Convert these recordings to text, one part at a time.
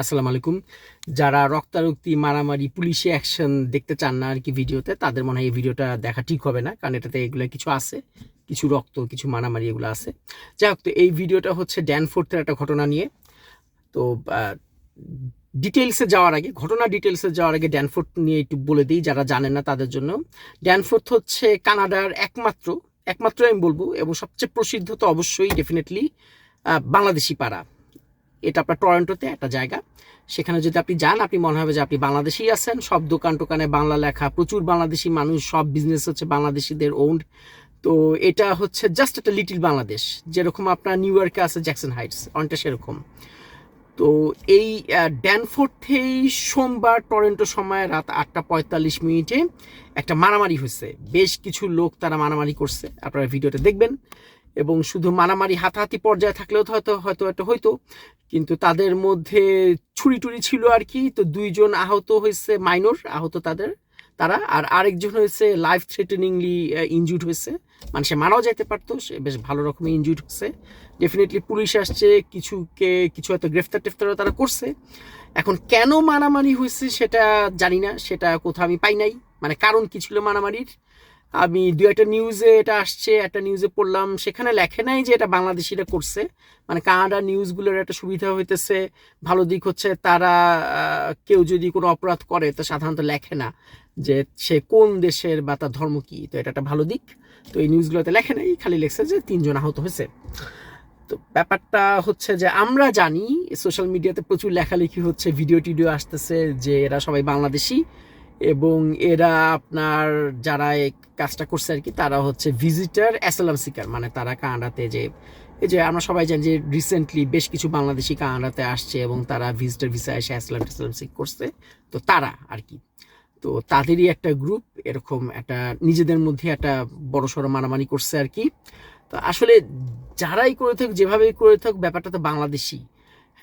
আসসালামু আলাইকুম। যারা রক্তারক্তি, মারামারি, পুলিশে অ্যাকশন দেখতে চান না আর কি ভিডিওতে, তাদের মনে হয় এই ভিডিওটা দেখা ঠিক হবে না, কারণ এটাতে এগুলো কিছু আছে, কিছু রক্ত, কিছু মারামারি এগুলো আছে। যাই হোক, তো এই ভিডিওটা হচ্ছে ড্যানফোর্থের একটা ঘটনা নিয়ে। তো ডিটেলসে যাওয়ার আগে, ঘটনা ডিটেলসে যাওয়ার আগে ড্যানফোর্থ নিয়ে একটু বলে দিই, যারা জানেন না তাদের জন্য। ড্যানফোর্থ হচ্ছে কানাডার একমাত্র একমাত্র আমি বলব, এবং সবচেয়ে প্রসিদ্ধ তো অবশ্যই ডেফিনেটলি বাংলাদেশি পাড়া। এটা আপনার টরন্টোতে একটা জায়গা। সেখানে যদি আপনি যান, আপনি মনে হবে যে আপনি বাংলাদেশেই আছেন। সব দোকান টোকানে বাংলা লেখা, প্রচুর বাংলাদেশি মানুষ, সব বিজনেস হচ্ছে বাংলাদেশিদের ওন্ড তো এটা হচ্ছে জাস্ট একটা লিটিল বাংলাদেশ। যেরকম আপনার নিউ ইয়র্কে আছে জ্যাকসন হাইটস অনেকটা সেরকম। তো এই ড্যানফোর্থেই সোমবার টরেন্টো সময় রাত আটটা পঁয়তাল্লিশ মিনিটে একটা মারামারি হয়েছে। বেশ কিছু লোক তারা মারামারি করছে। আপনারা ভিডিওটা দেখবেন। এবং শুধু মারামারি, হাতাহাতি পর্যায়ে থাকলেও হয়তো হয়তো একটা হইতো, কিন্তু তাদের মধ্যে ছুরি টুরি ছিল আর কি। তো দুইজন আহত হয়েছে, মাইনর আহত তাদের, তারা, আর আরেকজন হয়েছে লাইফ থ্রেটেনিংলি ইনজুর্ড হয়েছে। মানে সে মারাও যেতে পারতো, সে বেশ ভালো রকমের ইনজুর্ড হয়েছে। ডেফিনেটলি পুলিশ আসছে, কিছুকে, কিছু হয়তো গ্রেফতার টেফতারও তারা করছে। এখন কেন মারামারি হয়েছে সেটা জানি না, সেটা কোথাও আমি পাই নাই। মানে কারণ কী ছিল মারামারির? আমি দু একটা নিউজে এটা আসছে, একটা নিউজে পড়লাম, সেখানে লেখে নাই যে এটা বাংলাদেশিরা করছে। মানে কানাডা নিউজগুলোর একটা সুবিধা হইতেছে, ভালো দিক হচ্ছে তারা কেউ যদি কোনো অপরাধ করে, তো সাধারণত লেখে না যে সে কোন দেশের বা তার ধর্ম কি। তো এটা একটা ভালো দিক। তো এই নিউজগুলোতে লেখে নাই, খালি লেখছে যে তিনজন আহত হয়েছে। তো ব্যাপারটা হচ্ছে যে আমরা জানি সোশ্যাল মিডিয়াতে প্রচুর লেখালেখি হচ্ছে ভিডিও টিডিও আসতেছে যে এরা সবাই বাংলাদেশি। এবং এরা আপনার যারা এই কাজটা করছে আর কি, তারা হচ্ছে ভিজিটার অ্যাসালাম সিকার মানে তারা কানাডাতে যে, এই যে আমরা সবাই জানি যে রিসেন্টলি বেশ কিছু বাংলাদেশি কানাডাতে আসছে এবং তারা ভিজিটার ভিসা এসে অ্যাসালাম ট্যাসালাম সিক করছে। তো তারা আর কি। তো তাদেরই একটা গ্রুপ এরকম একটা নিজেদের মধ্যে একটা বড় সড়ো মারামারি করছে আর কি। তো আসলে যারাই করে থাকুক, যেভাবেই করে থাকুক, ব্যাপারটা তো বাংলাদেশি।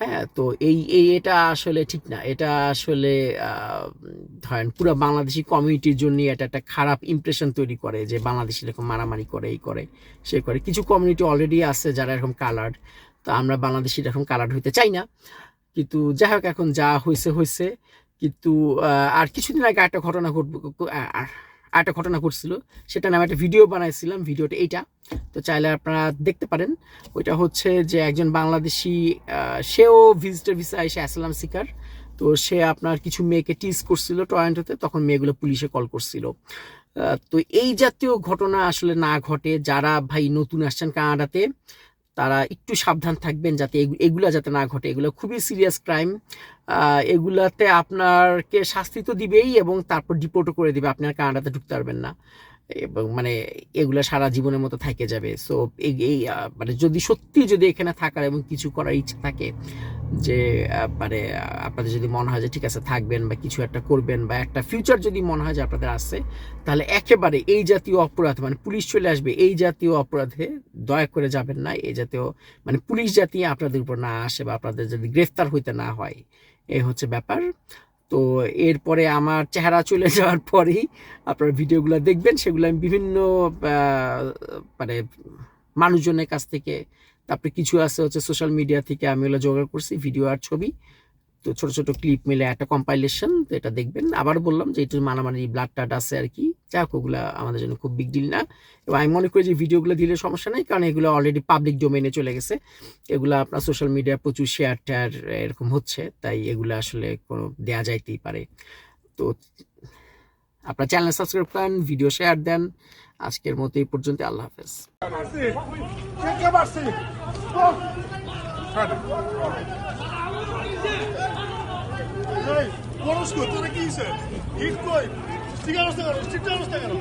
হ্যাঁ তো এই এই এটা আসলে ঠিক না। এটা আসলে ধরেন পুরো বাংলাদেশি কমিউনিটির জন্য এটা একটা খারাপ ইমপ্রেশন তৈরি করে যে বাংলাদেশি এরকম মারামারি করে, এই করে, সে করে। কিছু কমিউনিটি অলরেডি আছে যারা এরকম কালার্ড তো আমরা বাংলাদেশি এরকম কালার্ড হইতে চাই না। কিন্তু যাই হোক, এখন যা হয়েছে হয়েছে কিন্তু আর কিছুদিন আগে একটা ঘটনা ঘটবে একটা ঘটনা ঘটছিল, সেটা নামে একটা ভিডিও বানাইছিলাম ভিডিওটা এইটা। তো চাইলে আপনারা দেখতে পারেন। ওইটা হচ্ছে যে একজন বাংলাদেশি সেও ভিজিটার ভিসা এসে আসলাম শিকার তো সে আপনার কিছু মেয়েকে টিজ করছিল টরেন্টোতে, তখন মেয়েগুলো পুলিশে কল করছিল। তো এই জাতীয় ঘটনা আসলে না ঘটে। যারা ভাই নতুন আসছেন কানাডাতে তারা একটু সাবধান থাকবেন যাতে এগুলা যাতে না ঘটে। এগুলো খুবই সিরিয়াস ক্রাইম এগুলাতে আপনারকে শাস্তি তো দিবেই এবং তারপর ডিপোর্টও করে দিবে। আপনার কানাডাতে ঢুকতে পারবেন না। মানে এগুলো সারা জীবনের মতো থাকে যাবে। সো এই মানে যদি সত্যি যদি এখানে থাকার এবং কিছু করার ইচ্ছা থাকে যে মানে আপনাদের যদি মনে হয় যে ঠিক আছে থাকবেন বা কিছু একটা করবেন বা একটা ফিউচার যদি মনে হয় যে আপনাদের আসছে তাহলে একেবারে এই জাতীয় অপরাধ মানে পুলিশ চলে আসবে, এই জাতীয় অপরাধে দয়া করে যাবেন না। এই জাতীয় মানে পুলিশ জাতি আপনাদের উপর না আসে বা আপনাদের যদি গ্রেফতার হইতে না হয় এই হচ্ছে ব্যাপার। তো এরপরে আমার চেহারা চলে যাওয়ার পরেই আপনার ভিডিওগুলো দেখবেন, সেগুলো আমি বিভিন্ন মানে মানুষজনের কাছ থেকে, তারপরে কিছু আছে হচ্ছে সোশ্যাল মিডিয়া থেকে আমি ওগুলো জোগাড় করছি ভিডিও আর ছবি। তো ছোট ছোট ক্লিপ মিলে একটা কম্পাইলেশন তো এটা দেখবেন। আবার বললাম যে একটু মানামানি ব্লাড টাড আছে আর কি। যাক ওগুলো আমাদের জন্য খুব বিগ ডিল না। এবং আমি মনে করি যে ভিডিওগুলো দিলে সমস্যা নেই, কারণ এগুলো অলরেডি পাবলিক ডোমেনে চলে গেছে। এগুলো আপনার সোশ্যাল মিডিয়া প্রচুর শেয়ার টেয়ার এরকম হচ্ছে, তাই এগুলো আসলে কোনো দেয়া যাইতেই পারে। তো আপনার চ্যানেল সাবস্ক্রাইব করেন ভিডিও শেয়ার দেন। আজকের মতো এই পর্যন্ত আল্লাহ হাফেজ। Konuşku, tarak iyisi. İlk koy. Sigara sigara, sigara sigara.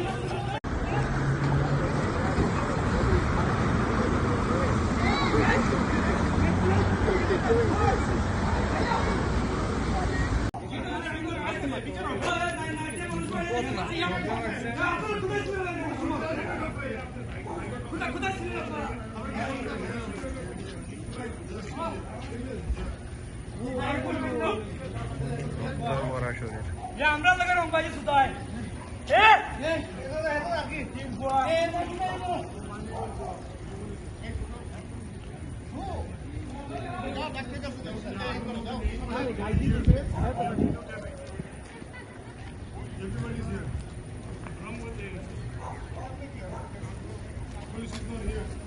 Kuda kuda sinir yapma. আমরা লাগে রং বাজে সুদাই এ এ Everybody's here. Police is not here.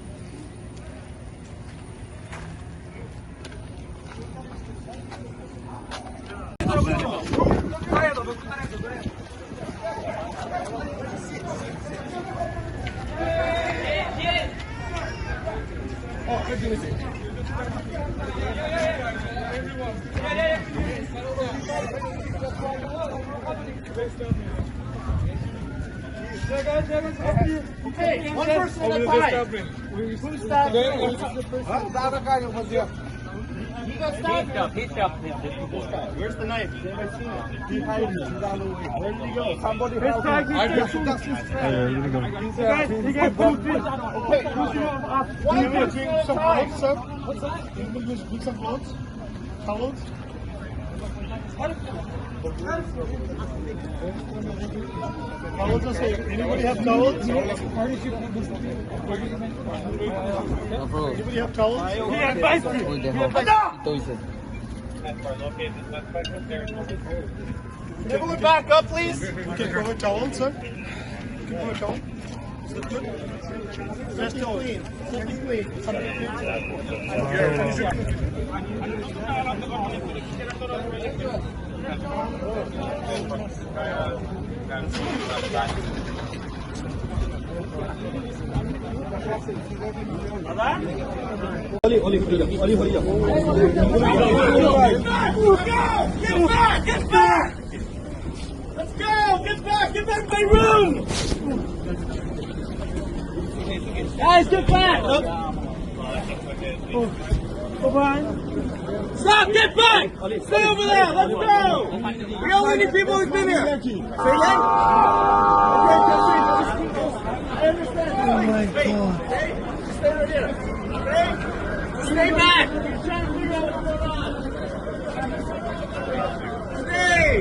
One person at a time. Who's that? Who's that guy over there? He's He stabbed up. Where's the knife? Behind seen? He hid the. Where did he go? Somebody help him. I just that's his friend. Hey, go. He's out. He's out. Hey, who's your officer? Do you want to drink some clothes, sir? What's that? To some? Towels are safe. Anybody have towels? Anybody have towels? He advised me. He advised me. Everyone back up, please. Okay, go with towel, sir. Go with towel. Just to clean. Just to clean. Get back! Get back! Let's go! Get back! Get back to my room! Guys, get back! Stop! Get back! Stay over there! Let's go! We only need people who've been here. Say again? I understand. Oh my god. Stay right here. Okay? Stay back! We're trying to figure out what's going on. Stay!